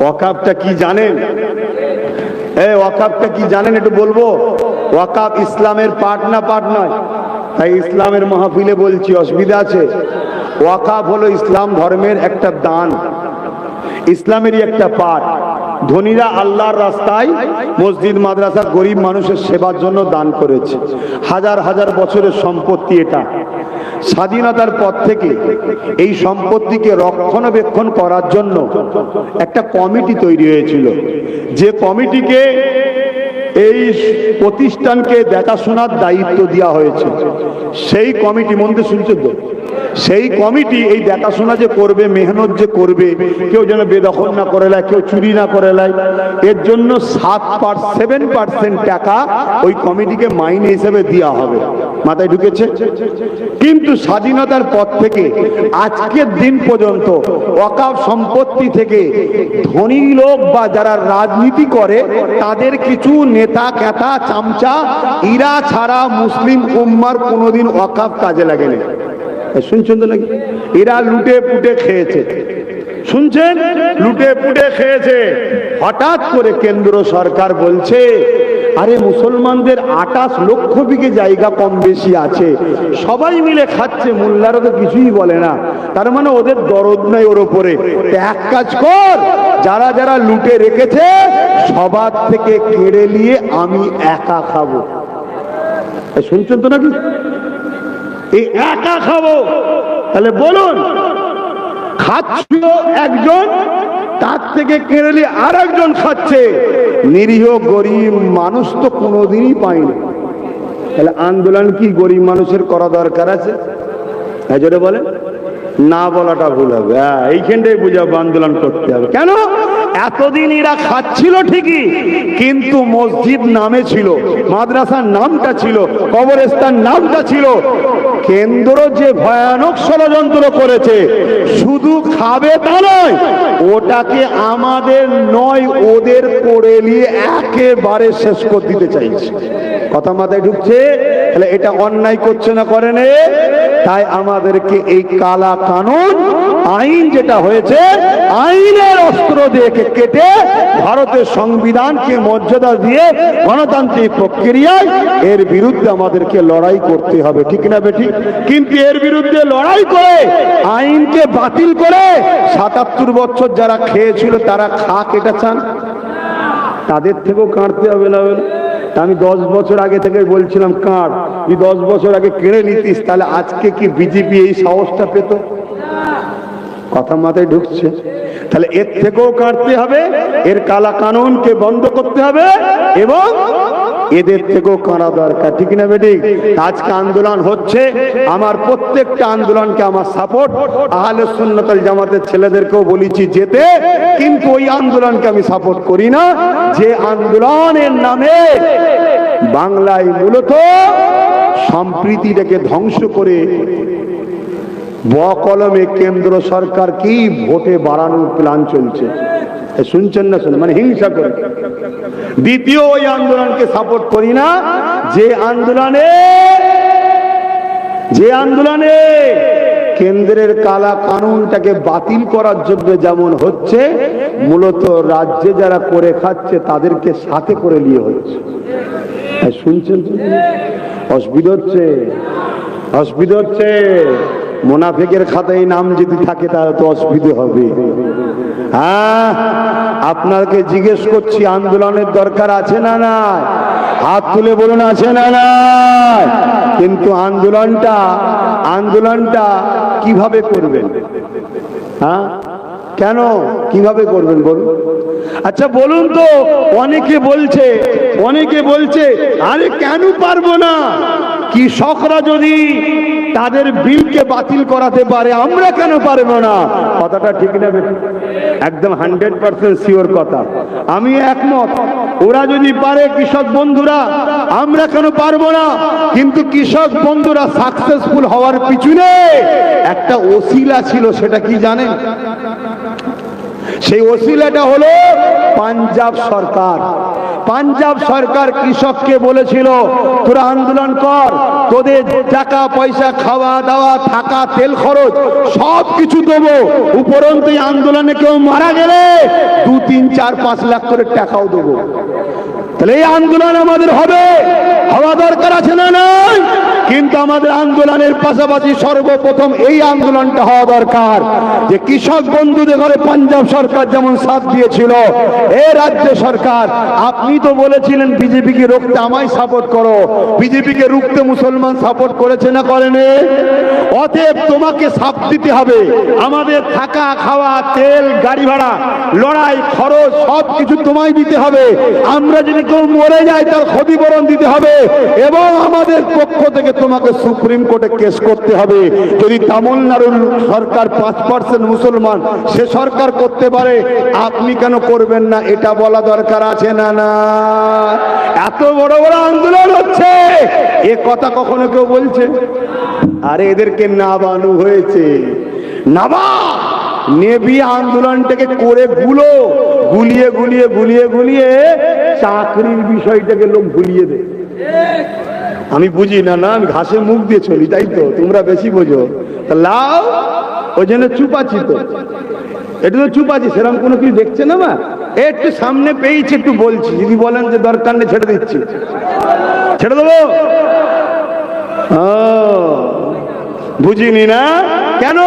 ওয়াকাবটা কি জানেন? এই ওয়াকাবটা কি জানেন একটু বলব? ওয়াকাব ইসলামের পাঠ না পাঠ নয়? তাই ইসলামের মাহফিলে বলছি, অসুবিধা আছে। ওয়াকাব হলো ইসলাম ধর্মের একটা দান। ইসলামেরই একটা পাঠ। ধনীরা আল্লাহর রাস্তায় মসজিদ, মাদ্রাসা গরিব মানুষের সেবার জন্য দান করেছে। হাজার হাজার বছরের সম্পত্তি এটা। স্বাধীনতার পর থেকে এই সম্পত্তিকে রক্ষণাবেক্ষণ করার জন্য একটা কমিটি তৈরি হয়েছিল। যে কমিটিকে এই প্রতিষ্ঠানকে দেখাশোনার দায়িত্ব দেওয়া হয়েছে। সেই কমিটি মধ্যে শুনছে তো সেই কমিটি এই দেখাশোনা যে করবে, মেহনত যে করবে, কেউ যেন বেদখল না করে লায় কেউ চুরি না করে লায় এর জন্য সাত সেভেন পার্সেন্ট টাকা ওই কমিটিকে মাইনে হিসেবে দেওয়া হবে। মাথায় ঢুকেছে? কিন্তু স্বাধীনতার পর থেকে, আজকের দিন পর্যন্ত ওয়াকাফ সম্পত্তি থেকে ধনী লোক বা যারা রাজনীতি করে, তাদের কিছু নেতা ক্যাতা চামচা, ইরা ছাড়া মুসলিম উম্মার কোনোদিন অকাপ কাজে লাগেনি। শুনছেন তো লাগে এরা লুটে পুটে খেয়েছে। শুনছেন? লুটে পুটে খেয়েছে। হঠাৎ করে কেন্দ্র সরকার বলছে আরে মুসলমানদের আটাশ লক্ষ বিঘে জায়গা কম বেশি আছে। সবাই মিলে খাচ্ছে, মোল্লারা তো কিছুই বলে না। তার মানে ওদের দরদ নাই ওর ওপরে। এক কাজ কর, যারা যারা লুটে রেখেছে, সবার থেকে কেড়ে নিয়ে আমি একা খাব। শুনছেন তো নাকি? এই একা খাব। তাহলে বলুন খাচ্ছিল একজন তার থেকে কেড়ে আর একজন খাচ্ছে। নিরীহ গরিব মানুষ তো কোনোদিনই পায়নি তাহলে আন্দোলন কি গরিব মানুষের করা দরকার আছে? হ্যাঁ বলেন। বলে না বলাটা ভুল হবে। হ্যাঁ এইখানটাই বুঝাবো আন্দোলন করতে হবে। কেন? এতদিন এরা খাচ্ছিল ঠিকই, কিন্তু মসজিদ নামে ছিল, মাদ্রাসার নামটা ছিল, কবরস্থান নামটা ছিল। কেন্দ্র যে ভয়ানক ষড়যন্ত্র করেছে, শুধু খাবে তা নয়, ওটাকে আমাদের নয়, ওদের করে নিয়ে একেবারে শেষ করে দিতে চাইছে। কথা মাথায় ঢুকছে? তাহলে এটা অন্যায় করছে না করে নে। তাই আমাদেরকে এই কালা কানুন, আইন যেটা হয়েছে, আইনের অস্ত্র দিয়ে কেটে ভারতের সংবিধানকে মর্যাদা দিয়ে গণতান্ত্রিক প্রক্রিয়ায় এর বিরুদ্ধে আমাদেরকে লড়াই করতে হবে। ঠিক না বেঠি? কিন্তু এর বিরুদ্ধে লড়াই করে, আইনকে বাতিল করে সাতাত্তর বছর যারা খেয়েছিল, তারা খাক এটা চান? তাদের থেকেও কাঁদতে হবে না আমি দশ বছর আগে থেকে বলছিলাম কার তুই দশ বছর আগে কেড়ে নিতিস, তাহলে আজকে কি বিজেপি এই সাহসটা পেত? কথা মাথায় ঢুকছে। তাহলে এর থেকেও কাটতে হবে, এর কালা কানুনকে বন্ধ করতে হবে এবং এদের থেকেও কাঁড়া দরকার, ঠিক না বেটি? আজকে আন্দোলন হচ্ছে, আমার প্রত্যেকটা আন্দোলনকে আমার সাপোর্ট আহলে সুন্নতাল জামাতের ছেলেদেরকেও বলেছি যেতে, কিন্তু ওই আন্দোলনকে আমি সাপোর্ট করি না। যে আন্দোলনের নামে বাংলায় মূলত সম্প্রীতিটাকে ধ্বংস করে ব কলমে কেন্দ্র সরকার কি ভোটে বাড়ানোর প্ল্যান চলছে? শুনছেন না শুনে মানে হিংসা করে। দ্বিতীয় ওই আন্দোলনকে সাপোর্ট করি না। যে আন্দোলনে যে আন্দোলনে কেন্দ্রের কালা কানুনটাকে বাতিল করার জন্য যেমন হচ্ছে, মূলত রাজ্যে যারা করে খাচ্ছে তাদেরকে সাথে করে নিয়ে হচ্ছে। শুনছেন? অসুবিধা হচ্ছে। অসুবিধা হচ্ছে। মোনাফেকের খাতায় নাম যদি থাকে তাহলে তো অসুবিধে হবে। হ্যাঁ আপনাকে জিজ্ঞেস করছি, আন্দোলনের দরকার আছে না না হাত তুলে বলুন, আছে না না কিন্তু আন্দোলনটা আন্দোলনটা কীভাবে করবেন? হ্যাঁ? কেন? কীভাবে করবেন বলুন? আচ্ছা বলুন তো, অনেকে বলছে অনেকে বলছে, আরে কেন পারব না? কৃষকরা যদি তাদের বিলকে বাতিল করাতে পারে, আমরা কেন পারব না? কথাটা ঠিক না একদম হান্ড্রেড পার্সেন্ট শিওর কথা। আমি একমত, ওরা যদি পারে, কৃষক বন্ধুরা, আমরা কেন পারব না? কিন্তু কৃষক বন্ধুরা সাকসেসফুল হওয়ার পিছনে একটা ওসিলা ছিল, সেটা কি জানেন? সেই ওসিলাটা হলো পাঞ্জাব সরকার। পাঞ্জাব সরকার কৃষককে বলেছিল, তোরা আন্দোলন কর তোদের টাকা, পয়সা, খাওয়া দাওয়া, থাকা, তেল খরচ, সব কিছু দেবো। উপরন্তু আন্দোলনে কেউ মারা গেলে দু, তিন, চার, পাঁচ লাখ করে টাকাও দেবো। তাহলে এই আন্দোলন আমাদের হবে। হওয়া দরকার আছে না নাই? কিন্তু আমাদের আন্দোলনের পাশাপাশি সর্বপ্রথম এই আন্দোলনটা হওয়া দরকার যে কৃষক বন্ধুদের ঘরে পাঞ্জাব সরকার যেমন সাথ দিয়েছিল, এ রাজ্য সরকার, আপনি তো বলেছিলেন বিজেপিকে রুখতে আমায় সাপোর্ট করো, বিজেপিকে রুখতে মুসলমান সাপোর্ট করেছে না করেনি? অতএব তোমাকে সাপ দিতে হবে। আমাদের থাকা, খাওয়া, তেল, গাড়ি ভাড়া, লড়াই, খরচ সব কিছু তোমায় দিতে হবে। আমরা যদি কেউ মরে যাই তার ক্ষতিপূরণ দিতে হবে। এবং আমাদের পক্ষ থেকে তোমাকে সুপ্রিম কোর্টে কেস করতে হবে। যদি তামিলনাড়ুর সরকার পাঁচ পার্সেন্ট মুসলমান, সে সরকার করতে পারে। আপনি কেন করবেন না? এটা বলা দরকার আছে না না? এত বড় বড় আন্দোলন হচ্ছে। এ কথা কখনো কেউ বলছে? আরে এদেরকে নাবানু হয়েছে। নাবা! নেবি আন্দোলনটাকে করে গুলো গুলিয়ে গুলিয়ে গুলিয়ে গুলিয়ে চাকরির বিষয়টাকে লোক ভুলিয়ে দেয়। আমি বুঝি না না, আমি ঘাসে মুখ দিয়ে চলি, তাই তো? তোমরা বেশি বোঝো। লাও ওই জন্য চুপ আছি তো। এটা তো চুপ আছি সেরকম কোনো কিছু দেখছে না মা? একটু সামনে পেয়েছি, একটু বলছি। যদি বলেন যে দরকার নেই, ছেড়ে দিচ্ছি। ছেড়ে দেবো? বুঝিনি না? কেন?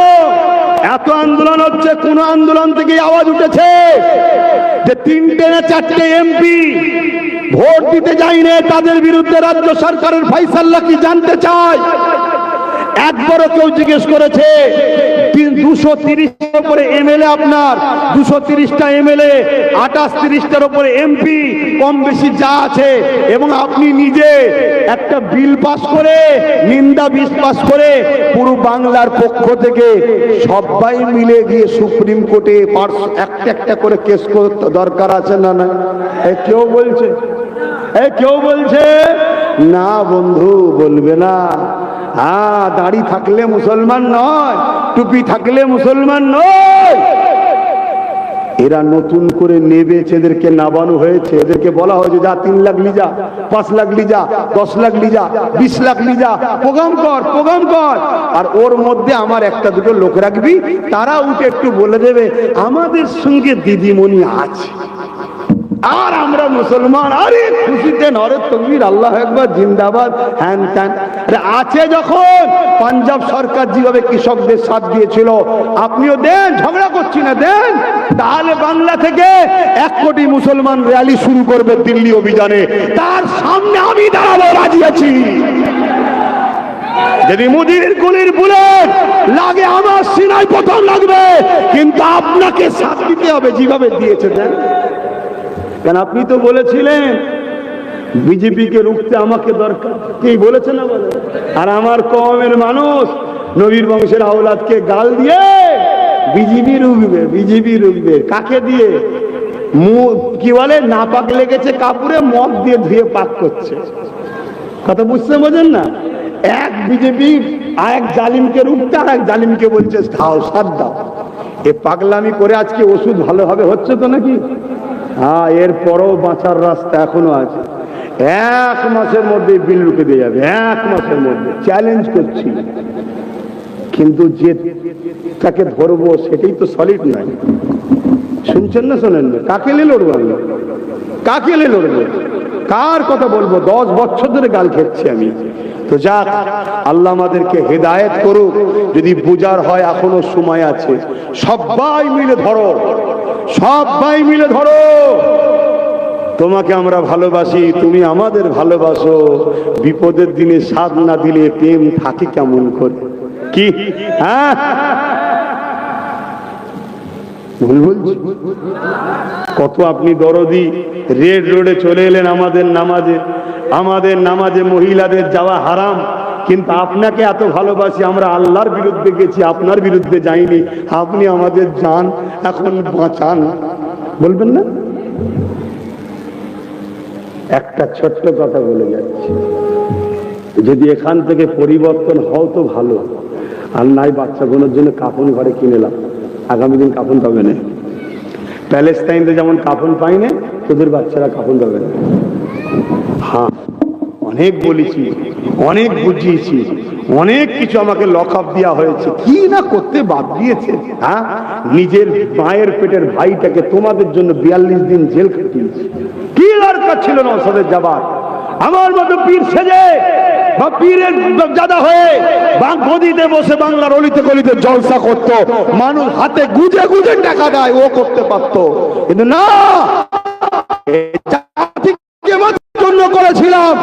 এত আন্দোলন হচ্ছে, কোন আন্দোলন থেকে আওয়াজ উঠেছে যে তিনটে না চারটে এমপি ভোট দিতে যায়নি তাদের বিরুদ্ধে রাজ্য সরকারের ফাইসাল্লা কি জানতে চায়? একবারও কেউ জিজ্ঞেস করেছে দুশো তিরিশের উপরে এমএলএ আপনার, দুশো তিরিশটা এমএলএ, আঠাশ তিরিশটার উপরে এমপি কম বেশি যা আছে, এবং আপনি নিজে একটা বিল পাস করে, নিন্দা বিল পাস করে, পুরো বাংলার পক্ষ থেকে সবাই মিলে গিয়ে সুপ্রিম কোর্টে একটা একটা করে কেস করতে দরকার আছে না না কেউ বলছে? কেউ বলছে, না বন্ধু, বলবে না। হ্যাঁ দাড়ি থাকলে মুসলমান নয়, টুপি থাকলে মুসলমান নয়। এরা নতুন করে নেবেছে, এদেরকে নাবানো হয়েছে। এদেরকে বলা হয়েছে, যা তিন লাখ লিজা পাঁচ লাখ লিজা দশ লাখ লিজা বিশ লাখ লিজা প্রোগ্রাম কর প্রোগ্রাম কর। আর ওর মধ্যে আমার একটা দুটো লোক রাখবি, তারা উঠে একটু বলে দেবে, আমাদের সঙ্গে দিদিমণি আছে। আর আমরা মুসলমান, আরে খুশিতে নরে তকবীর আল্লাহ একবার জিন্দাবাদ, হ্যান ত্যান। আছে যখন, পাঞ্জাব সরকার যেভাবে কৃষকদের সাথ দিয়েছিল, আপনিও দেন, ঝগড়া করছি না, দেন। তাহলে বাংলা থেকে এক কোটি মুসলমান র্যালি শুরু করবে দিল্লি অভিযানে। তার সামনে আমি দাঁড়াবো, রাজি আছি। যদি মুদির গুলির বুলেট লাগে, আমার সিনাই প্রথম লাগবে। কিন্তু আপনাকে সাথ দিতে হবে, যেভাবে দিয়েছে, দেন। কেন আপনি তো বলেছিলেন, বিজেপিকে রুখতে আমাকে দরকার। কি বলেছেন আর আমার কমের মানুষ, নবীর বংশের আওলাদকে গাল দিয়ে বিজেপি রুখবে বিজেপি রুখবে। কাকে দিয়ে? কি বলে? না পাক লেগেছে কাপড়ে মদ দিয়ে ধুয়ে পাক করছে। কথা বুঝতে বোঝেন না? এক বিজেপি আর এক জালিমকে রুখতে আর এক জালিমকে বলছে খাও সার দাও। এ পাগলামি করে আজকে ওষুধ ভালোভাবে হচ্ছে তো নাকি? হ্যাঁ এর পরও বাঁচার রাস্তা এখনও আছে। এক মাসের মধ্যে বিল রুখে দিয়ে যাবে, এক মাসের মধ্যে। চ্যালেঞ্জ করছি। কিন্তু যে তাকে ধরবো সেটাই তো সলিড নয়। শুনছেন না শোনেন না? কাকে নিয়ে লড়বো আমি? কাকে নিয়ে লড়বো? কার কথা বলব? দশ বছর ধরে গাল খেচ্ছি আমি। তো যাক, আল্লাহ আমাদেরকে হেদায়েত করুক। যদি বুজার হয়, এখনও সময় আছে। সবাই মিলে ধরো। সবাই মিলে ধরো। তোমাকে আমরা ভালোবাসি, তুমি আমাদের ভালোবাসো। বিপদের দিনে সাথ না দিলে প্রেম থাকে কেমন করে? কি? হ্যাঁ? ভুল বলছি কত আপনি দরদি, রেড রোডে চলে এলেন আমাদের নামাজে। আমাদের নামাজে মহিলাদের যাওয়া হারাম, কিন্তু আপনাকে এত ভালোবাসি, আমরা আল্লাহর বিরুদ্ধে গেছি, আপনার বিরুদ্ধে যাইনি। আপনি আমাদের যান, এখন বাঁচান। বলবেন না? একটা ছোট্ট কথা বলে যাচ্ছি। যদি এখান থেকে পরিবর্তন হও তো ভালো। আর নাই বাচ্চাগুলোর জন্য কাফন ঘরে কিনেলাম আগামী দিন কাফন পাবে না। প্যালেস্তাইনে যেমন কাফন পাই না, তোদের বাচ্চারা কাফন পাবে না। হ্যাঁ অনেক বলেছি, অনেক বুঝিয়েছি, অনেক কিছু আমাকে লকআপ দেওয়া হয়েছে। কি না করতে বাদ দিয়েছে হ্যাঁ? নিজের মায়ের পেটের ভাইটাকে তোমাদের জন্য বিয়াল্লিশ দিন জেল খাটিয়েছে। কি দরকার ছিল না ওসাদের যাবার আমার মতো পীর সেজে বা পীরের জাদা হয়ে গদিতে বসে বাংলার অলিতে গলিতে জলসা করত। মানুষ হাতে গুজে গুজে টাকা দেয়, ও করতে পারত। কিন্তু না করেছিলাম।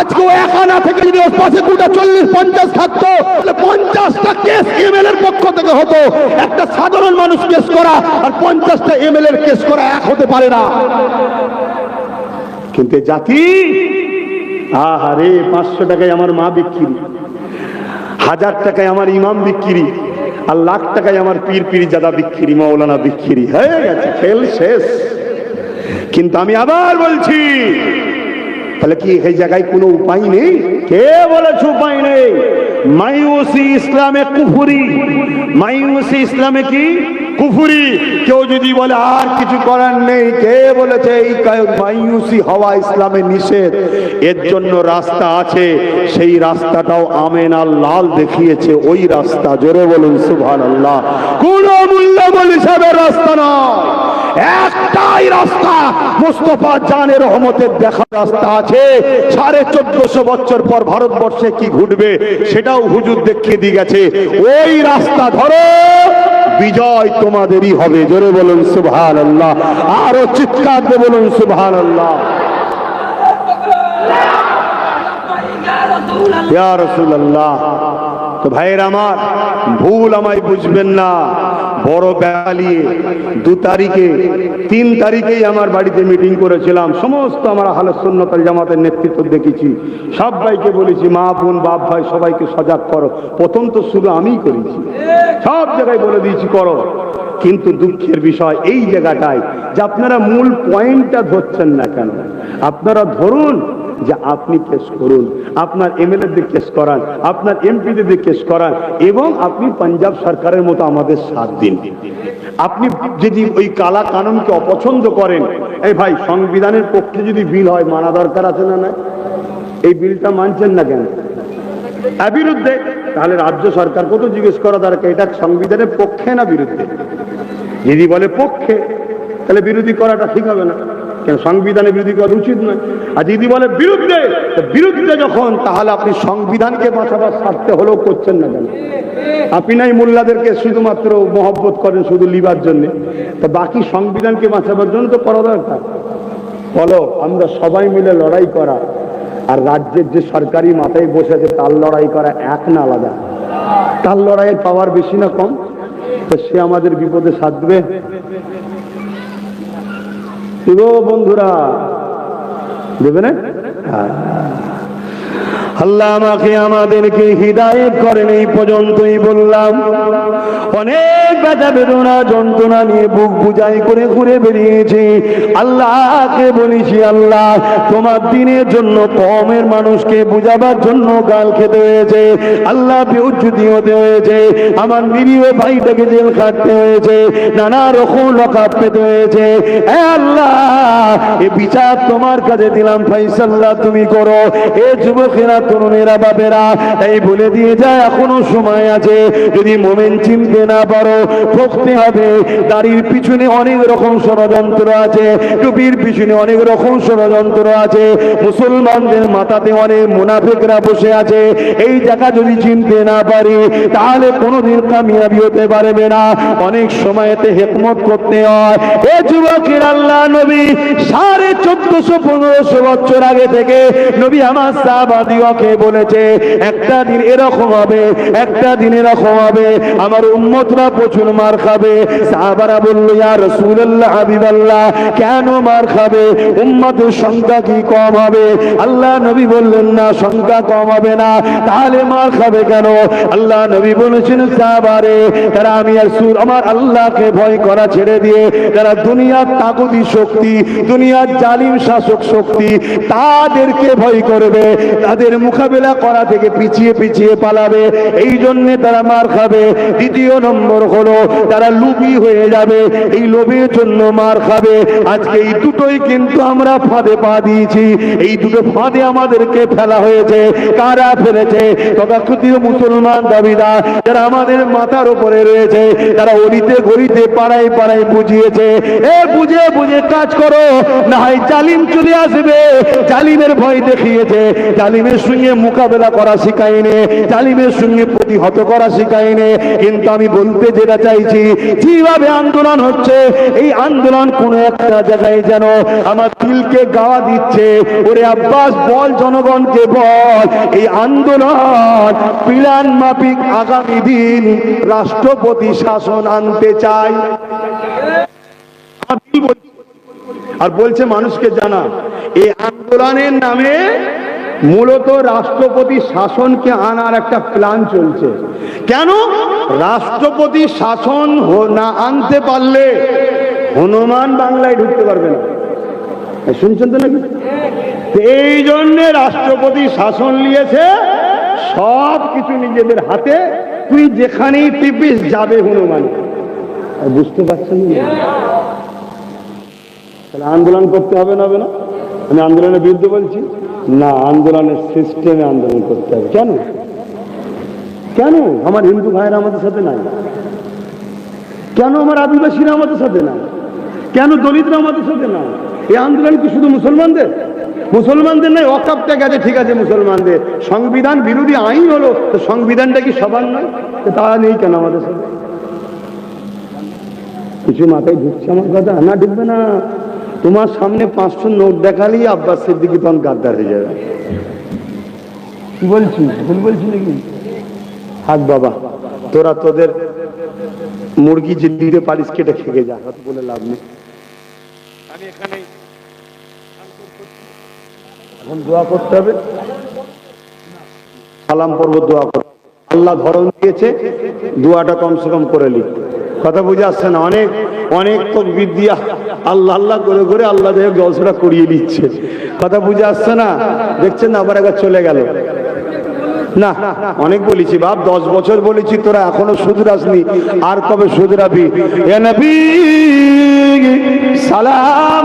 আজকে একানা থেকে যদি পাশে দুটা চল্লিশ, পঞ্চাশ থাকতো পঞ্চাশটা কেস এমএল এর পক্ষ থেকে হতো। একটা সাধারণ মানুষ কেস করা আর পঞ্চাশটা এর কেস করা এক হতে পারে না। কিন্তু জাতি আহারে পাঁচশো টাকায় আমার মা বিক্রি। হাজার টাকায় আমার ইমাম বিক্রি। আর লাখ টাকায় আমার পীর পীর জাদা বিক্রি মৌলানা বিক্রি। হয়ে গেছে খেল শেষ। কিন্তু আমি আবার বলছি, তাহলে কি এই জায়গায় কোনো উপায় নেই? কে বলেছে উপায় নেই? মায়ুসি ইসলামে কুফুরি। মায়ুসি ইসলামে কি? কুফুরি। কেউ যদি বলে, আর কিছু করার নেই। কে বলেছে, এই মায়ুসি হওয়া ইসলামে নিষেধ। এর জন্য রাস্তা আছে। সেই রাস্তাটাও আমেনা লাল দেখিয়েছে। ওই রাস্তা, জোরে বলুন সুভান আল্লাহ কোন মূল্যবল হিসাবে রাস্তা নয়। একটাই রাস্তা মুস্তফা জানের রহমতের দেখা রাস্তা আছে। সাড়ে চোদ্দশো বছর পর ভারতবর্ষে কি ঘটবে, সেটাও হুজুর দেখিয়ে দিয়ে গেছে। ওই রাস্তা ধরো। বিজয় তোমাদেরই হবে। জোরে বলুন সুবহান আল্লাহ আরও চিৎকার দিয়ে বলুন সুবহান আল্লাহ ইয়া রাসূলুল্লাহ। তো ভাইয়ের আমার, ভুল আমায় বুঝবেন না। বড় বেড়ালিয়ে দু তারিখে, তিন তারিখেই আমার বাড়িতে মিটিং করেছিলাম। সমস্ত আমার হালে সুন্নতাল জামাতের নেতৃত্ব দেখেছি। সবাইকে বলেছি, মা বোন, বাপ ভাই, সবাইকে সজাগ করো। প্রথম তো শুধু আমিই করেছি। সব জায়গায় বলে দিয়েছি, করো। কিন্তু দুঃখের বিষয় এই জায়গাটায় যে আপনারা মূল পয়েন্টটা ধরছেন না কেন? আপনারা ধরুন যে আপনি কেস করুন, আপনার এমএলএদের কেস করান, আপনার এমপিদের কেস করান, এবং আপনি পাঞ্জাব সরকারের মতো আমাদের সাথ দিন। আপনি যদি ওই কালা কানুনকে অপছন্দ করেন, এই ভাই, সংবিধানের পক্ষে যদি বিল হয়, মানা দরকার আছে না না এই বিলটা মানছেন না কেন? বিরুদ্ধে তাহলে রাজ্য সরকার কত জিজ্ঞেস করা দরকার? এটা সংবিধানের পক্ষে না বিরুদ্ধে? যদি বলে পক্ষে, তাহলে বিরোধী করাটা ঠিক হবে না। কেন সংবিধানের বিরোধী করা উচিত নয়? আর যদি বলে বিরুদ্ধে বিরুদ্ধে যখন, তাহলে আপনি সংবিধানকে বাঁচাবার স্বার্থে হলেও করছেন না কেন? আপনি নাই মোল্লাদেরকে শুধুমাত্র মহব্বত করেন শুধু লিবার জন্যে। তা বাকি সংবিধানকে বাঁচাবার জন্য তো করা দরকার। বলো, আমরা সবাই মিলে লড়াই করা আর রাজ্যের যে সরকারি মাথায় বসে আছে, তার লড়াই করা এক না আলাদা। তার লড়াইয়ের পাওয়ার বেশি না কম? তো সে আমাদের বিপদে সাথ দেবে বন্ধুরা দেবে না হ্যাঁ। আল্লাহ আমাকে আমাদেরকে হৃদায়ত করেন, এই পর্যন্তই বললাম। অনেক ব্যথা বেদনা, যন্ত্রণা নিয়ে বুক বুঝাই করে ঘুরে বেরিয়েছি। আল্লাহকে বলেছি, আল্লাহ, তোমার দিনের জন্য কমের মানুষকে বুঝাবার জন্য গাল খেতে হয়েছে। আল্লাহ বিউচ্যুতি হতে হয়েছে। আমার নিরীহ ভাইটাকে জেল খাটতে হয়েছে। নানা রকম লকাপ পেতে হয়েছে। আল্লাহ এ বিচার তোমার কাছে দিলাম ফাইসাল্লাহ তুমি করো। এ যুবকেরা তরুণেরা বাপেরা, এই বলে দিয়ে যায়, এখনও সময় আছে। যদি মোমেন চিনতে না পারো ঠকতে হবে। দাড়ির পিছনে অনেক রকম ষড়যন্ত্র আছে, টুপির পিছনে অনেক রকম ষড়যন্ত্র আছে। মুসলমানদের মাথাতে অনেক মুনাফিকরা বসে আছে। এই জায়গা যদি চিনতে না পারি, তাহলে কোনোদিন কামিয়াবি হতে পারবে না। অনেক সময়তে হেকমত করতে হয়। এ যুবকের আল্লাহ নবী সাড়ে চোদ্দশো পনেরোশো বছর আগে থেকে নবী আমার সাহাবাদিওকে বলেছে, একটা দিন এরকম হবে, একটা দিন এরকম হবে, আমার উম্মতরা প্রচুর মার খাবে। সাহাবারা বলল, ইয়া রাসূলুল্লাহ, হাবিবাল্লাহ, কেন মার খাবে? উম্মতের সংখ্যা কি কম হবে? আল্লাহ নবী বললেন, না, সংখ্যা কম হবে না, তাহলে মার খাবে কেন? আল্লাহ নবী বলেছেন, সাহাবারে, তারা আমি রাসূল, আমার আল্লাহকে ভয় করা ছেড়ে দিয়ে যারা দুনিয়ার তাগুতি শক্তি দুনিয়ার জালিম শাসক শক্তি তাদেরকে ভয় করবে, তাদের মোকাবেলা করা থেকে পিছিয়ে পিছিয়ে পালাবে এই জন্য তারা মার খাবে। দ্বিতীয় নম্বর হলো তারা লুবি হয়ে যাবে, এই লোভের জন্য মার খাবে। আজকে এই দুটোই কিন্তু আমরা ফাঁদে পা দিয়েছি, এই দুটো ফাঁদে আমাদেরকে ফেলা হয়েছে। কারা ফেলেছে? তথাকথিত মুসলমান দাবিদার যারা আমাদের মাথার উপরে রয়েছে, তারা অলিতে গলিতে পাড়ায় পাড়ায় বুঝিয়েছে, এ, বুঝে বুঝে, কাজ করো। না হয় জালিম চলে আসবে। জালিমের ভয় দেখিয়েছে। জালিমের সঙ্গে মোকাবেলা করা জালিমের সঙ্গে প্রতিহত করা কিন্তু আমি বলতে যেটা চাইছি, যেভাবে আন্দোলন হচ্ছে, এই আন্দোলন একটা জায়গায় যেন আমার দিলকে গাওয়া দিচ্ছে। ওরে আব্বাস, বল জনগণকে বল, এই আন্দোলন প্ল্যান মাফিক আগামী দিন রাষ্ট্রপতি শাসন আনতে বলছি। আর বলছে মানুষকে জানা, এই আন্দোলনের নামে মূলত রাষ্ট্রপতি শাসনকে আনার একটা প্ল্যান চলছে। কেন? রাষ্ট্রপতি শাসন না আনতে পারলে হনুমান বাংলায় ঢুকতে পারবে না। শুনছেন তো নাকি? এই জন্য রাষ্ট্রপতি শাসন নিয়েছে, সব কিছু নিজেদের হাতে তুই যেখানেই টিপিস যাবে হনুমান। বুঝতে পারছেন? তাহলে আন্দোলন করতে হবে না হবে না? আমি আন্দোলনের বিরুদ্ধে বলছি। না, আন্দোলনের সিস্টেমে আন্দোলন করতে হবে। কেন? কেন? আমার হিন্দু ভাইয়েরা আমাদের সাথে নাই। কেন আমার আদিবাসীরা আমাদের সাথে নাই? কেন দলিতরা আমাদের সাথে নাই? এই আন্দোলন কি শুধু মুসলমানদের? মুসলমানদের নয় অকাপটা গেছে, ঠিক আছে, মুসলমানদের। সংবিধান বিরোধী আইন হলো, তো সংবিধানটা কি সবার নয়? তো তারা নেই কেন আমাদের সাথে? কিছু মাথায় ঢুকছে আমার কথা? না, ঢুকবে না। তোমার সামনে পাঁচশো নোট দেখালেই আব্বাস সিদ্দিকি তখন গাদ্দার হয়ে যাবে। কি বলছি ভুল বলছি নাকি? হাত বাবা তোরা তোদের মুরগি যে দিতে পারিস কেটে খেয়ে যা বলে লাভ নেই। আমি এখানে এখন দোয়া করতে হবে। সালাম পর্ব দোয়া হবে। আল্লাহ ধরন দিয়েছে দোয়াটা কমসে কম করে লি কথা বুঝে আসছে না। অনেক অনেক তকবির দিয়া আল্লাহ আল্লাহ করে করে আল্লাহ দেহ জলসটা করিয়ে দিচ্ছে। কথা বুঝে আসছে না? দেখছেন না? আবার একবার চলে গেল। না, অনেক বলেছি বাপ, দশ বছর বলেছি তোরা, এখনও আসনি। আর কবে সুধরাবি? সালাম।